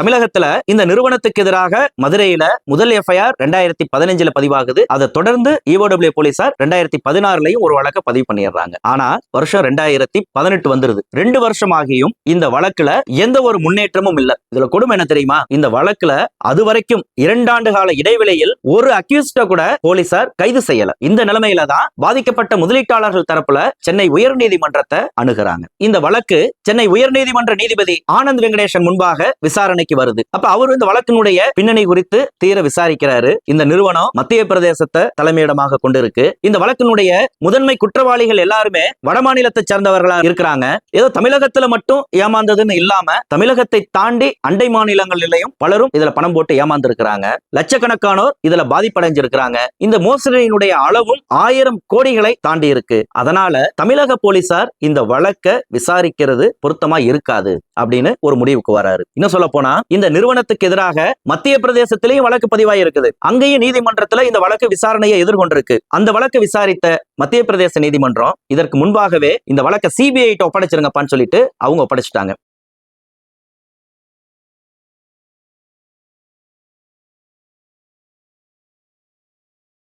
தமிழகத்துல இந்த நிறுவனத்துக்கு எதிராக மதுரையில முதல் எஃப்ஐஆர் ரெண்டாயிரத்தி பதினஞ்சுல பதிவாகுது. அதை தொடர்ந்து இஓடபிள்யூ போலீசார் ரெண்டாயிரத்தி பதினாறுலயும் ஒரு வழக்க பதிவு பண்ணிடுறாங்க. ஆனா வருஷம் ரெண்டாயிரத்தி பதினெட்டு வந்துருது. ரெண்டு வருஷம் ஆகியும் இந்த வழக்குல எந்த ஒரு முன்னேற்றமும் இல்ல. இதுல கொடுமை என்ன தெரியுமா? இந்த வழக்குல அது வரைக்கும் இரண்டாண்டு கால இடைவெளியில் ஒரு அக்யூஸ்ட கூட போலீசார் கைது செய்யல. இந்த நிலைமையில தான் பாதிக்கப்பட்ட முதலீட்டாளர்கள் தரப்புல சென்னை உயர்நீதிமன்றத்தை அணுகுறாங்க. இந்த வழக்கு சென்னை உயர்நீதிமன்ற நீதிபதி ஆனந்த் வெங்கடேசன் முன்பாக விசாரணை விசாரணைக்கு வருது. அப்ப அவர் இந்த வழக்கினுடைய பின்னணி குறித்து தீர விசாரிக்கிறாரு. இந்த நிறுவனம் மத்திய பிரதேசத்தை தலைமையிடமாக கொண்டிருக்கு. இந்த வழக்கினுடைய முதன்மை குற்றவாளிகள் எல்லாருமே வடமாநிலத்தை சேர்ந்தவர்களா இருக்கிறாங்க. ஏதோ தமிழகத்துல மட்டும் ஏமாந்ததுன்னு இல்லாம தமிழகத்தை தாண்டி அண்டை மாநிலங்களிலையும் பலரும் இதுல பணம் போட்டு ஏமாந்துருக்கிறாங்க. லட்சக்கணக்கானோர் இதுல பாதிப்படைஞ்சிருக்கிறாங்க. இந்த மோசடியினுடைய அளவும் ஆயிரம் கோடிகளை தாண்டி இருக்கு அதனால தமிழக போலீசார் இந்த வழக்கை விசாரிக்கிறது பொருத்தமா இருக்காது. அப்படின்னு ஒரு முடிவுக்கு வராரு. இன்னும் சொல்ல போனா இந்த நிறுவனத்துக்கு எதிராக மத்திய பிரதேசத்திலையும் வழக்கு பதிவாய் இருக்குது அங்கேயும் நீதிமன்றத்துல இந்த வழக்கு விசாரணையை எதிர்கொண்டிருக்கு. அந்த வழக்கு விசாரித்த மத்திய பிரதேச நீதிமன்றம் இதற்கு முன்பாகவே இந்த வழக்கை சிபிஐ ஒப்படைச்சிருங்கப்பான்னு சொல்லிட்டு அவங்க ஒப்படைச்சிட்டாங்க.